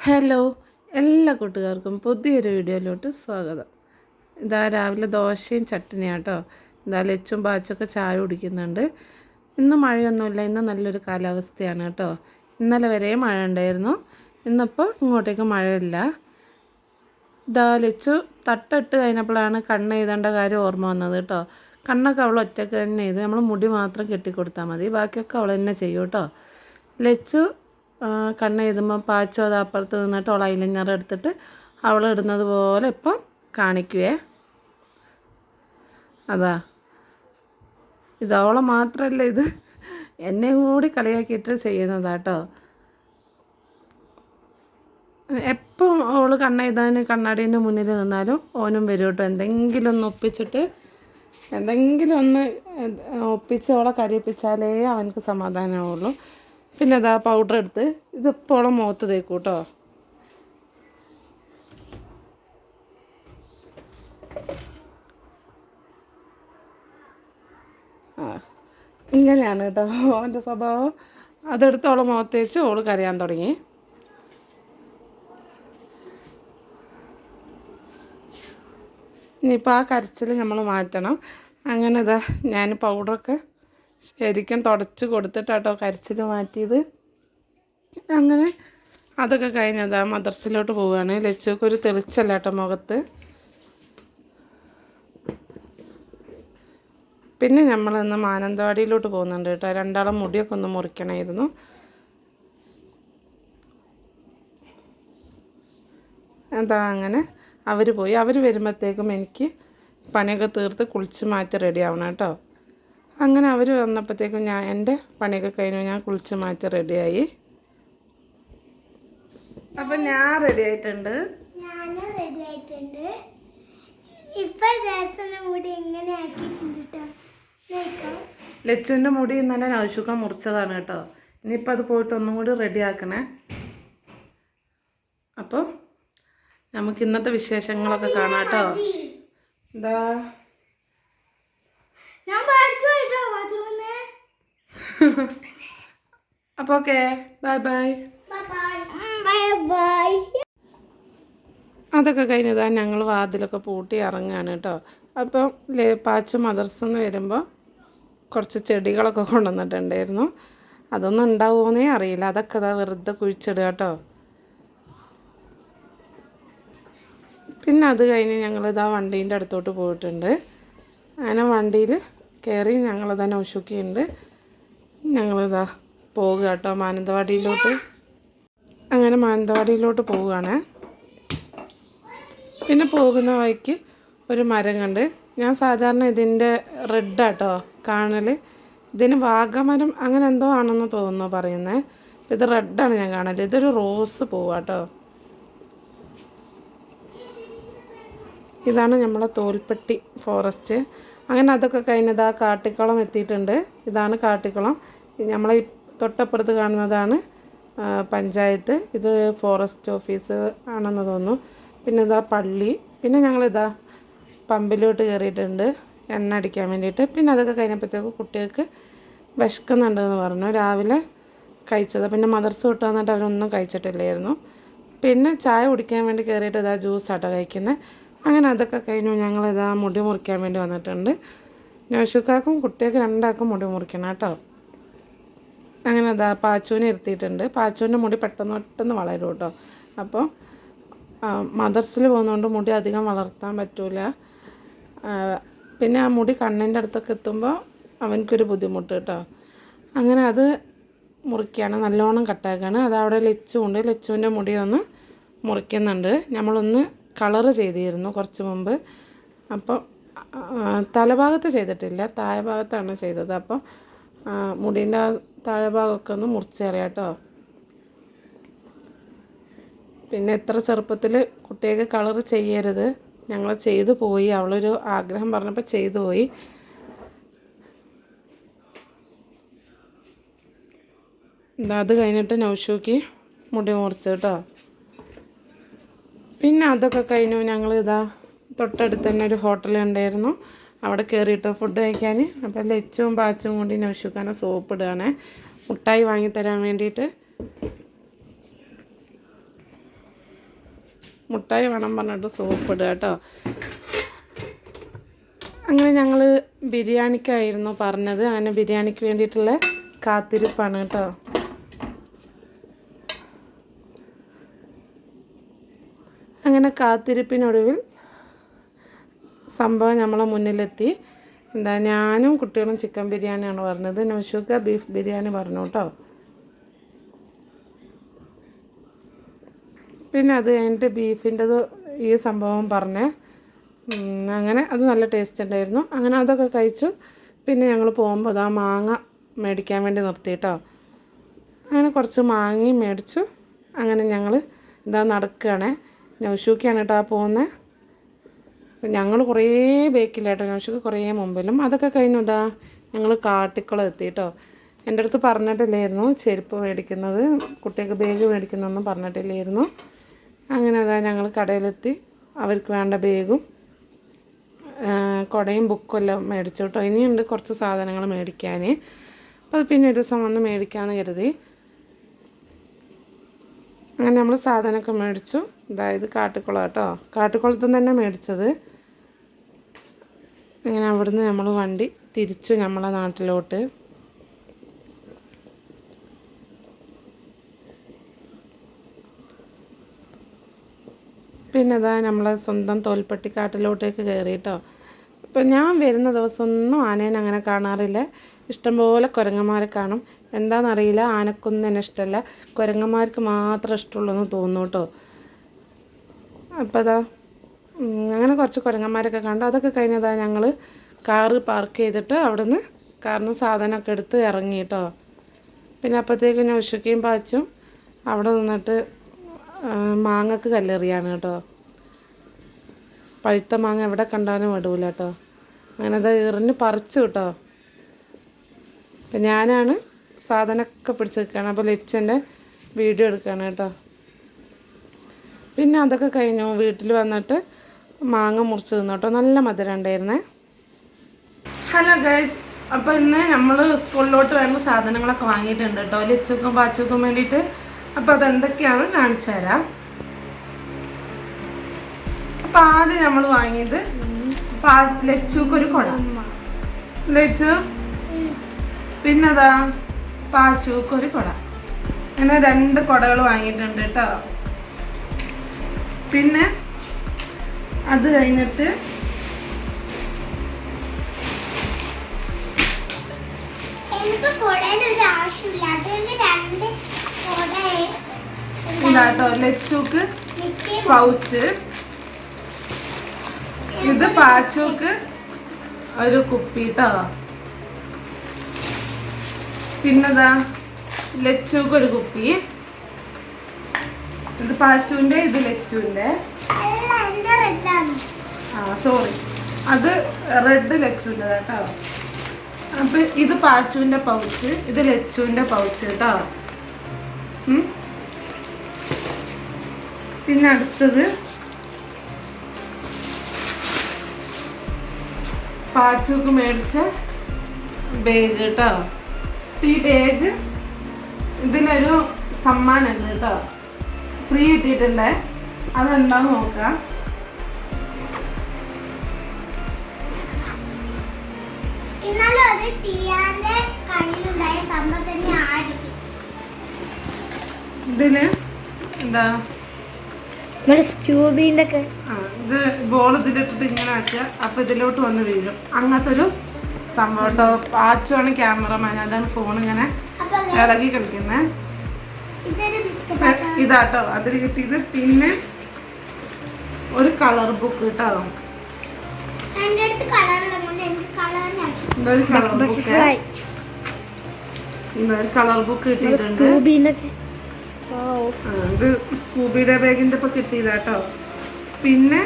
Hello എല്ലാ കൂട്ടുകാർക്കും പുതിയൊരു വീഡിയോയിലോട്ട് സ്വാഗതം. ഇതാ രാവിലെ ദോശയും ചട്ടിനിയാണ് കേട്ടോ ഇതാ ലച്ചും ബാച്ചൊക്കെ ചായ കുടിക്കുന്നുണ്ട്. ഇന്ന് മഴയൊന്നുമില്ല. ഇന്ന് നല്ലൊരു കാലാവസ്ഥയാണ് കേട്ടോ ഇന്നലെ വരെ മഴ ഉണ്ടായിരുന്നു. ഇന്നിപ്പോൾ ഇങ്ങോട്ടേക്ക് മഴയില്ല. ഇതാ ലച്ചു തട്ടിട്ട് കഴിഞ്ഞപ്പോഴാണ് കണ്ണ് എഴുതേണ്ട കാര്യം ഓർമ്മ വന്നത് കേട്ടോ കണ്ണൊക്കെ അവൾ ഒറ്റയ്ക്ക് തന്നെ ചെയ്ത് നമ്മൾ മുടി മാത്രം കെട്ടിക്കൊടുത്താൽ മതി. ബാക്കിയൊക്കെ അവൾ തന്നെ ചെയ്യും കേട്ടോ ലച്ചു ആ, കണ്ണ് എഴുതുമ്പോൾ പാച്ചോ അത് അപ്പുറത്ത് നിന്നിട്ട് ഓൾ ഐലൈനർ എടുത്തിട്ട് അവൾ ഇടുന്നത് പോലെ ഇപ്പം കാണിക്കുവേ. അതാ. ഇത് അവളെ മാത്രമല്ല ഇത് എന്നെയും കൂടി കളിയാക്കിയിട്ട് ചെയ്യുന്നതാട്ടോ എപ്പം അവൾ കണ്ണെഴുതാൻ കണ്ണാടീന്റെ മുന്നിൽ നിന്നാലും ഓനും വരും കേട്ടോ എന്തെങ്കിലും ഒന്ന് ഒപ്പിച്ചിട്ട് എന്തെങ്കിലും ഒന്ന് ഒപ്പിച്ച് അവളെ കരയിപ്പിച്ചാലേ അവനക്ക് സമാധാനമാവുള്ളൂ പിന്നെ അതാ പൗഡർ എടുത്ത് ഇത് അവളെ മുഖത്ത് തേക്കും കേട്ടോ ആ ഇങ്ങനെയാണ് കേട്ടോ അവന്റെ സ്വഭാവം. അതെടുത്ത് അവളെ മുഖത്ത് തേച്ച് അവൾ കരയാൻ തുടങ്ങി. ഇനിയിപ്പോൾ ആ കരച്ചിൽ നമ്മൾ മാറ്റണം. അങ്ങനെ ഇതാ ഞാൻ പൗഡറൊക്കെ ശരിക്കും തുടച്ച് കൊടുത്തിട്ടാട്ടോ കരച്ചിൽ മാറ്റിയത്. അങ്ങനെ അതൊക്കെ കഴിഞ്ഞതാ മദർസിലോട്ട് പോവുകയാണ് ലച്ചുക്ക് ഒരു തെളിച്ചല്ല കേട്ടോ മുഖത്ത്. പിന്നെ നമ്മൾ ഇന്ന് മാനന്തവാടിയിലോട്ട് പോകുന്നുണ്ട് കേട്ടോ. രണ്ടാളും മുടിയൊക്കെ ഒന്ന് മുറിക്കണമായിരുന്നു എന്താ അങ്ങനെ അവർ പോയി. അവർ വരുമ്പോഴത്തേക്കും എനിക്ക് പണിയൊക്കെ തീർത്ത് കുളിച്ച് മാറ്റി റെഡി ആവണം കേട്ടോ. അങ്ങനെ അവർ വന്നപ്പോഴത്തേക്കും ഞാൻ എന്റെ പണിയൊക്കെ കഴിഞ്ഞു. ഞാൻ കുളിച്ച് മാറ്റി റെഡിയായി. അപ്പം ഞാൻ റെഡി ആയിട്ടുണ്ട്. ഞാനും റെഡി ആയിട്ടുണ്ട്. ലച്ചുവിന്റെ മുടി ഇന്നലെ നൗഷുക്ക മുറിച്ചതാണ് കേട്ടോ. ഇനിയിപ്പോൾ അത് പോയിട്ട് ഒന്നും കൂടി റെഡി ആക്കണേ. അപ്പോൾ നമുക്ക് ഇന്നത്തെ വിശേഷങ്ങളൊക്കെ കാണാം കേട്ടോ എന്താ ഞാൻ പഠിച്ചു പോയിട്ടോ ബാത്റൂമിന്ന് അപ്പോൾ ഓക്കെ ബൈ ബൈ. അതൊക്കെ കഴിഞ്ഞതാ ഞങ്ങൾ വാതിലൊക്കെ പൂട്ടി ഇറങ്ങുകയാണ് കേട്ടോ. അപ്പം പാച്ച് മദർസെന്ന് വരുമ്പോൾ കുറച്ച് ചെടികളൊക്കെ കൊണ്ടുവന്നിട്ടുണ്ടായിരുന്നു. അതൊന്നും ഉണ്ടാവുമോന്നേ അറിയില്ല. അതൊക്കെ അതാ വെറുതെ കുഴിച്ചിടുക കേട്ടോ. പിന്നെ അത് കഴിഞ്ഞ് ഞങ്ങളിതാ വണ്ടീന്റെ അടുത്തോട്ട് പോയിട്ടുണ്ട്. അങ്ങനെ വണ്ടിയിൽ കയറി ഞങ്ങളിതാ നൗഷുക്കിയുണ്ട് ഞങ്ങളിതാ പോകുക കേട്ടോ മാനന്തവാടിയിലോട്ട്. അങ്ങനെ മാനന്തവാടിയിലോട്ട് പോവുകയാണ്. പിന്നെ പോകുന്ന വഴിക്ക് ഒരു മരം കണ്ട്. ഞാൻ സാധാരണ ഇതിന്റെ റെഡാട്ടോ കാണൽ ഇതിന് വാഗമരം അങ്ങനെ എന്തോ ആണെന്ന് തോന്നുന്നു പറയുന്നത് ഇത് റെഡാണ് ഞാൻ കാണൽ ഇതൊരു റോസ് പൂവാട്ടോ ഇതാണ് നമ്മളെ തോൽപ്പെട്ടി ഫോറസ്റ്റ്. അങ്ങനെ അതൊക്കെ കഴിഞ്ഞത് ആ കാട്ടിക്കുളം എത്തിയിട്ടുണ്ട്. ഇതാണ് കാട്ടിക്കുളം. നമ്മൾ തൊട്ടപ്പുറത്ത് കാണുന്നതാണ് പഞ്ചായത്ത്. ഇത് ഫോറസ്റ്റ് ഓഫീസ് ആണെന്ന് തോന്നുന്നു. പിന്നെ ഇതാ പള്ളി. പിന്നെ ഞങ്ങളിതാ പമ്പിലോട്ട് കയറിയിട്ടുണ്ട് എണ്ണ അടിക്കാൻ വേണ്ടിയിട്ട്. പിന്നെ അതൊക്കെ കഴിഞ്ഞപ്പോഴത്തേക്ക് കുട്ടികൾക്ക് വിശക്കുന്നുണ്ടെന്ന് പറഞ്ഞു. രാവിലെ കഴിച്ചത്. പിന്നെ മദർസ് വിട്ട് വന്നിട്ട് അവരൊന്നും കഴിച്ചിട്ടില്ലായിരുന്നു. പിന്നെ ചായ കുടിക്കാൻ വേണ്ടി കയറിയിട്ട് ഇതാ ജ്യൂസാട്ടോ കഴിക്കുന്നത് അങ്ങനെ അതൊക്കെ കഴിഞ്ഞു. ഞങ്ങളിതാ മുടി മുറിക്കാൻ വേണ്ടി വന്നിട്ടുണ്ട്. നോഷുക്കാക്കും കുട്ടികൾക്ക് രണ്ടാക്കും മുടി മുറിക്കണം കേട്ടോ. അങ്ങനെ അതാ പാച്ചുവിനെ ഇരുത്തിയിട്ടുണ്ട്. പാച്ചുവിന്റെ മുടി പെട്ടെന്ന് പെട്ടെന്ന് വളരും കേട്ടോ. അപ്പോൾ മദർസിൽ പോകുന്നതുകൊണ്ട് മുടി അധികം വളർത്താൻ പറ്റൂല. പിന്നെ ആ മുടി കണ്ണിന്റെ അടുത്തൊക്കെ എത്തുമ്പോൾ അവനക്കൊരു ബുദ്ധിമുട്ട് കേട്ടോ. അങ്ങനെ അത് മുറിക്കുകയാണ്. നല്ലോണം കട്ടാക്കുകയാണ്. അത് അവിടെ ലച്ചുണ്ട്. ലച്ചുവിന്റെ മുടി ഒന്ന് മുറിക്കുന്നുണ്ട്. നമ്മളൊന്ന് കളറ് ചെയ്തിരുന്നു കുറച്ച് മുമ്പ്. അപ്പോൾ തലഭാഗത്ത് ചെയ്തിട്ടില്ല. താഴെ ഭാഗത്താണ് ചെയ്തത് അപ്പോൾ മുടീന്റെ താഴെ ഭാഗമൊക്കെ ഒന്ന് മുറിച്ച് കളയാം കേട്ടോ. പിന്നെ എത്ര ചെറുപ്പത്തിൽ കുട്ടികൾക്ക് കളർ ചെയ്യരുത്. ഞങ്ങൾ ചെയ്തു പോയി. അവളൊരു ആഗ്രഹം പറഞ്ഞപ്പോൾ ചെയ്തു പോയി. അത് കഴിഞ്ഞിട്ട് നൗഷൂക്ക് മുടി മുറിച്ചു കേട്ടോ. പിന്നെ അതൊക്കെ കഴിഞ്ഞു. ഞങ്ങൾ ഇതാ തൊട്ടടുത്ത് തന്നെ ഒരു ഹോട്ടൽ ഉണ്ടായിരുന്നു അവിടെ കയറിയിട്ട് ഫുഡ് കഴിക്കാൻ. അപ്പോൾ ലച്ചും പാച്ചും കൂടി നൗഷുക്കാനെ സോപ്പ് ഇടുകയാണ്. മുട്ടായി വാങ്ങിത്തരാൻ വേണ്ടിയിട്ട്. മുട്ടായി വേണം പറഞ്ഞിട്ട് സോപ്പ് ഇടുക കേട്ടോ. അങ്ങനെ ഞങ്ങൾ ബിരിയാണിക്കായിരുന്നു പറഞ്ഞത്. അങ്ങനെ ബിരിയാണിക്ക് വേണ്ടിയിട്ടുള്ള കാത്തിരിപ്പാണ് കേട്ടോ. അങ്ങനെ കാത്തിരിപ്പിനൊടുവിൽ സംഭവം നമ്മളെ മുന്നിലെത്തി. എന്താ ഞാനും കുട്ടികളും ചിക്കൻ ബിരിയാണിയാണ് പറഞ്ഞത്. നൗഷുക്ക ബീഫ് ബിരിയാണി പറഞ്ഞു കേട്ടോ. പിന്നെ അത് കഴിഞ്ഞിട്ട് ബീഫിന്റെത് ഈ സംഭവം പറഞ്ഞേ. അങ്ങനെ അത് നല്ല ടേസ്റ്റ് ഉണ്ടായിരുന്നു. അങ്ങനെ അതൊക്കെ കഴിച്ചു. പിന്നെ ഞങ്ങൾ പോകുമ്പോൾ അതാ മാങ്ങ മേടിക്കാൻ വേണ്ടി നിർത്തിയിട്ടോ അങ്ങനെ കുറച്ച് മാങ്ങയും മേടിച്ചു. അങ്ങനെ ഞങ്ങൾ എന്താ നടക്കുകയാണേ നൗഷൂക്കാണ് കേട്ടോ പോകുന്നത്. ഞങ്ങൾ കുറേ ബേക്കില്ലാട്ടോ നൗഷുക്ക് കുറേ മുമ്പിലും. അതൊക്കെ കഴിഞ്ഞു ഇതാ ഞങ്ങൾ കാട്ടിക്കുളം എത്തി കേട്ടോ. എന്റെ അടുത്ത് പറഞ്ഞിട്ടില്ലായിരുന്നു ചെരുപ്പ് മേടിക്കുന്നത് കുട്ടികൾക്ക് ബാഗ് മേടിക്കുന്നതൊന്നും പറഞ്ഞിട്ടില്ലായിരുന്നു. അങ്ങനെ അതാ ഞങ്ങൾ കടയിലെത്തി. അവർക്ക് വേണ്ട ബാഗും കുടയും ബുക്കും എല്ലാം മേടിച്ചു കേട്ടോ. ഇനിയുണ്ട് കുറച്ച് സാധനങ്ങൾ മേടിക്കാൻ അപ്പോൾ അത് പിന്നെ ഒരു ദിവസം വന്ന് മേടിക്കാമെന്ന് കരുതി. അങ്ങനെ നമ്മൾ സാധനമൊക്കെ മേടിച്ചു. അതായത് കാട്ടിക്കുളം കേട്ടോ. കാട്ടിക്കുളത്തു നിന്ന് തന്നെ മേടിച്ചത്. അങ്ങനെ അവിടുന്ന് നമ്മൾ വണ്ടി തിരിച്ചു നമ്മളെ നാട്ടിലോട്ട്. പിന്നെ അതാ നമ്മളെ സ്വന്തം തോൽപ്പട്ടിക്കാട്ടിലോട്ടേക്ക് കയറിയിട്ടോ ഇപ്പം ഞാൻ വരുന്ന ദിവസമൊന്നും ആനേനെ അങ്ങനെ കാണാറില്ല. ഇഷ്ടംപോലെ കുരങ്ങന്മാരെ കാണും. എന്താണെന്നറിയില്ല ആനക്കൊന്നും തന്നെ ഇഷ്ടമല്ല കുരങ്ങന്മാർക്ക് മാത്രം ഇഷ്ടമുള്ളൂ എന്ന് തോന്നുന്നു കേട്ടോ. അപ്പോൾ അതാ അങ്ങനെ കുറച്ച് കുരങ്ങന്മാരൊക്കെ കണ്ടു. അതൊക്കെ കഴിഞ്ഞതാ ഞങ്ങൾ കാറ് പാർക്ക് ചെയ്തിട്ട് അവിടുന്ന് കാറിന് സാധനമൊക്കെ എടുത്ത് ഇറങ്ങി കേട്ടോ. പിന്നെ അപ്പോഴത്തേക്കും ഉഷക്കയും പാച്ചും അവിടെ നിന്നിട്ട് മാങ്ങക്ക് കല്ലെറിയാണ് കേട്ടോ. പഴുത്ത മാങ്ങ എവിടെ കണ്ടാലും വിടൂല കേട്ടോ. അങ്ങനെ അത് എറിഞ്ഞ് പറിച്ചു കേട്ടോ. അപ്പം ഞാനാണ് സാധനമൊക്കെ പിടിച്ച് നിൽക്കുകയാണ് അപ്പോൾ ലച്ചന്റെ വീഡിയോ എടുക്കുകയാണ് കേട്ടോ. പിന്നെ അതൊക്കെ കഴിഞ്ഞു. വീട്ടിൽ വന്നിട്ട് മാങ്ങ മുറിച്ച് തിന്നു കേട്ടോ. നല്ല മധുരം ഉണ്ടായിരുന്നേ. Hello guys. അപ്പോൾ ഇന്ന് നമ്മൾ സ്കൂളിലോട്ട് വേണ്ട സാധനങ്ങളൊക്കെ വാങ്ങിയിട്ടുണ്ട് കേട്ടോ. ലച്ചക്കും പാച്ചക്കും വേണ്ടിയിട്ട്. അപ്പോൾ അതെന്തൊക്കെയാണെന്ന് കാണിച്ചു തരാം. അപ്പോൾ ആദ്യം നമ്മൾ വാങ്ങിയത് ലച്ചുക്കൊരു കുട. ലച്ചു പിന്നതാ പാച്ചുക്ക് ഒരു കുട അങ്ങനെ രണ്ട് കുടകൾ വാങ്ങിയിട്ടുണ്ട് കേട്ടോ പിന്നെ അത് കഴിഞ്ഞിട്ട് ഇതാട്ടോ ലച്ചുക്ക് പൗച്ച് ഇത് പാച്ചുക്ക് ഒരു കുപ്പി പിന്നെതാ ലച്ചുക്ക് ഒരു കുപ്പി. ഇത് പാച്ചുവിന്റെ ഇത് റെഡാണ് ആ സോറി അത് റെഡ് ലച്ചുവിന്റെ കേട്ടോ അപ്പൊ ഇത് പാച്ചുവിന്റെ പൗച്ച് ഇത് ലച്ചുവിന്റെ പൗച്ച് കേട്ടോ പിന്നെ അടുത്തത് പാച്ചുക്ക് മേടിച്ച ബാഗ് കേട്ടോ ഈ ബാഗ് ഇതിനൊരു സമ്മാനമുണ്ട് കേട്ടോ. ഫ്രീ കിട്ടിയിട്ടുണ്ട്. അതെന്താന്ന് നോക്കാം? എന്നാലും അത് ടിയാന്റെ കയ്യിലുണ്ടായ സംഭവം തന്നെ ആയിരിക്കും. ഇതിൽ എന്താ? നമ്മുടെ സ്ക്യൂബിന്റെ ഒക്കെ. ഇത് ബോൾ ഇതിലിട്ടിട്ട് ഇങ്ങനെ ആക്കുക അപ്പൊ ഇതിലോട്ട് വന്ന് വീഴും. അങ്ങനത്തെ ഒരു സംഭവം കേട്ടോ. ആച്ചുമാണ് ക്യാമറമാൻ. അതാണ് ഫോൺ ഇങ്ങനെ ഇളകി കളിക്കുന്നത് ബിസ്ക്കറ്റ് ഇതാട്ടോ. അതിൽ കിട്ടിയത് പിന്നെ ഒരു കളർ ബുക്ക് കേട്ടോ കളർ ബുക്ക് കളർ ബുക്ക് കിട്ടിയിട്ടുണ്ട്. ഇത് സ്കൂബിയുടെ ബാഗിന്റെ ഇപ്പൊ കിട്ടിയതാട്ടോ. പിന്നെ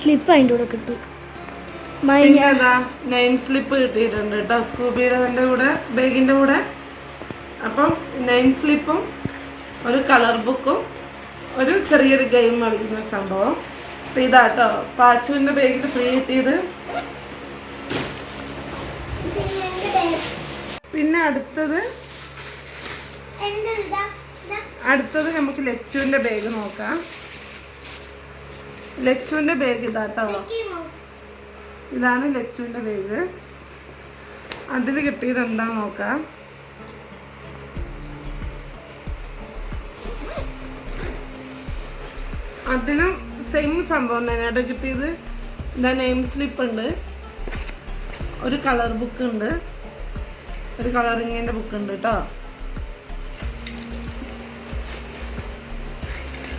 സ്ലിപ്പ് അതിന്റെ കൂടെ കിട്ടും. പിന്നെ നെയിം സ്ലിപ്പ് കിട്ടിയിട്ടുണ്ട് കേട്ടോ. സ്കൂബിയുടെ കൂടെ ബാഗിന്റെ കൂടെ. അപ്പം നെയിം സ്ലിപ്പും ഒരു കളർ ബുക്കും ഒരു ചെറിയൊരു ഗെയിം കളിക്കുന്ന സംഭവം. അപ്പം ഇതാട്ടോ പാച്ചുവിന്റെ ബാഗിൽ ഫ്രീ കിട്ടിയത്. പിന്നെ അടുത്തത് അടുത്തത് നമുക്ക് ലച്ചുവിന്റെ ബാഗ് നോക്കാം. ലച്ചുവിന്റെ ബാഗ് ഇതാട്ടോ. ഇതാണ് ലച്ചുവിന്റെ ബാഗ് അതിൽ കിട്ടിയത് എന്താന്ന് നോക്കാം. അതിലും സെയിം സംഭവം തന്നെയാണ് കിട്ടിയത് ഇതാ നെയിം സ്ലിപ്പ് ഉണ്ട്. ഒരു കളർ ബുക്ക് ഉണ്ട്. ഒരു കളറിങ്ങിന്റെ ബുക്ക് ഉണ്ട് കേട്ടോ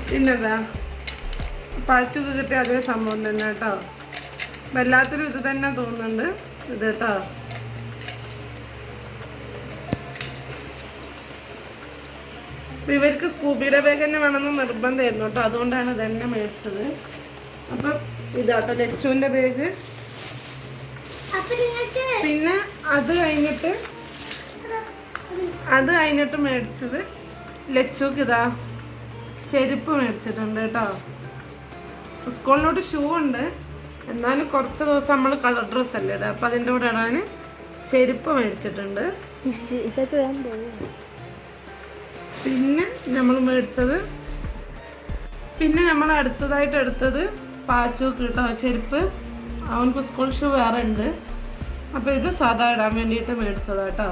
പിന്നെതാ പാച്ചു കിട്ടിയ അതേ സംഭവം തന്നെ കേട്ടോ വല്ലാത്തൊരു ഇത് തന്നെ തോന്നുന്നുണ്ട്. ഇത് കേട്ടോ. ഇവർക്ക് സ്കൂബിയുടെ ബാഗ് തന്നെ വേണമെന്ന് നിർബന്ധമായിരുന്നു കേട്ടോ. അതുകൊണ്ടാണ് ഇതന്നെ മേടിച്ചത്. അപ്പം ഇതാട്ടോ ലച്ചുവിന്റെ ബാഗ് പിന്നെ അത് കഴിഞ്ഞിട്ട് അത് കഴിഞ്ഞിട്ട് മേടിച്ചത് ലച്ചുക്ക് ഇതാ. ചെരുപ്പ് മേടിച്ചിട്ടുണ്ട് കേട്ടോ. സ്കൂളിലോട്ട് ഷൂ ഉണ്ട്. എന്നാലും കുറച്ച് ദിവസം നമ്മൾ കളർ ഡ്രസ്സ് അല്ലേ ഇടുക അപ്പം അതിന്റെ കൂടെ ഇടാൻ ചെരുപ്പ് മേടിച്ചിട്ടുണ്ട്. പിന്നെ നമ്മൾ മേടിച്ചത് പിന്നെ നമ്മൾ അടുത്തതായിട്ട് എടുത്തത് പാച്ചൂക്ക് കേട്ടോ ചെരുപ്പ്. അവൻക്ക് സ്കൂൾ ഷൂ വേറെ ഉണ്ട്. അപ്പോൾ ഇത് സാധാ ഇടാൻ വേണ്ടിയിട്ട് മേടിച്ചതാട്ടോ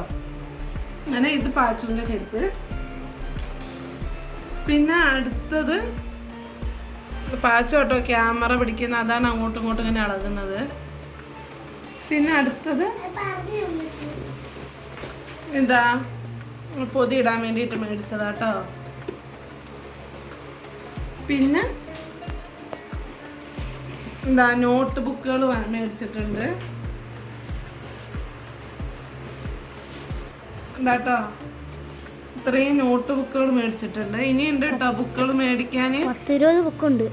അങ്ങനെ ഇത് പാച്ചുവിന്റെ ചെരുപ്പ്. പിന്നെ അടുത്തത് പാച്ചു ഓട്ടോ ക്യാമറ പിടിക്കുന്ന അതാണ് അങ്ങോട്ടും ഇങ്ങോട്ടും ഇങ്ങനെ ഇളകുന്നത്. പിന്നെ അടുത്തത് എന്താ? പൊതി ഇടാൻ വേണ്ടിയിട്ട് മേടിച്ചതാ കേട്ടോ പിന്നെ എന്താ നോട്ട് ബുക്കുകൾ മേടിച്ചിട്ടുണ്ട്. എന്താട്ടോ ഇത്രയും നോട്ട് ബുക്കുകൾ മേടിച്ചിട്ടുണ്ട്. ഇനി ഉണ്ട് കേട്ടോ ബുക്കുകൾ മേടിക്കാൻ. പത്തിരുപത് ബുക്കുണ്ട്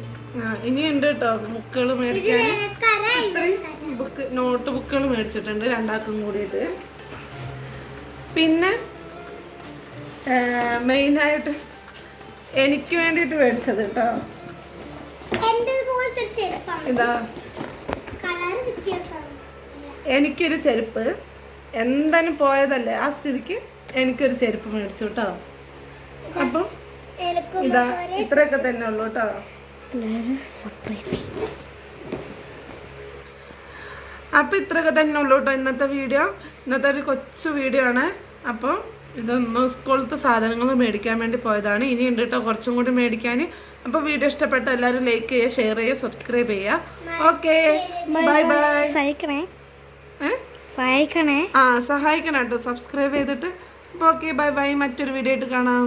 ഇനി ഉണ്ട് കേട്ടോ ബുക്കുകൾ മേടിക്കാൻ. ഇത്രയും ബുക്ക് നോട്ട് ബുക്കുകൾ മേടിച്ചിട്ടുണ്ട് രണ്ടാക്കും കൂടിയിട്ട്. പിന്നെ മെയിനായിട്ട് എനിക്ക് വേണ്ടിയിട്ട് മേടിച്ചത് കേട്ടോ ഇതാ. എനിക്കൊരു ചെരുപ്പ്. എന്തായാലും പോയതല്ലേ ആ സ്ഥിതിക്ക്? എനിക്കൊരു ചെരുപ്പ് മേടിച്ചു കേട്ടോ. അപ്പം ഇതാ ഇത്രയൊക്കെ തന്നെ ഉള്ളു കേട്ടോ. അപ്പം ഇത്രയൊക്കെ തന്നെ ഉള്ളു കേട്ടോ ഇന്നത്തെ വീഡിയോ. ഇന്നത്തെ ഒരു കൊച്ചു വീഡിയോ ആണ്. അപ്പോൾ ഇതൊന്ന് സ്കൂളത്തെ സാധനങ്ങൾ മേടിക്കാൻ വേണ്ടി പോയതാണ്. ഇനി ഉണ്ട് കേട്ടോ കുറച്ചും കൂടി മേടിക്കാൻ. അപ്പോൾ വീഡിയോ ഇഷ്ടപ്പെട്ട എല്ലാവരും ലൈക്ക് ചെയ്യുക ഷെയർ ചെയ്യുക സബ്സ്ക്രൈബ് ചെയ്യുക. ഓക്കെ ബൈ ബൈ സഹായിക്കണേ. സഹായിക്കണേ. ആ സഹായിക്കണം കേട്ടോ. സബ്സ്ക്രൈബ് ചെയ്തിട്ട് അപ്പോൾ ഓക്കെ ബൈ ബൈ മറ്റൊരു വീഡിയോ ആയിട്ട് കാണാം.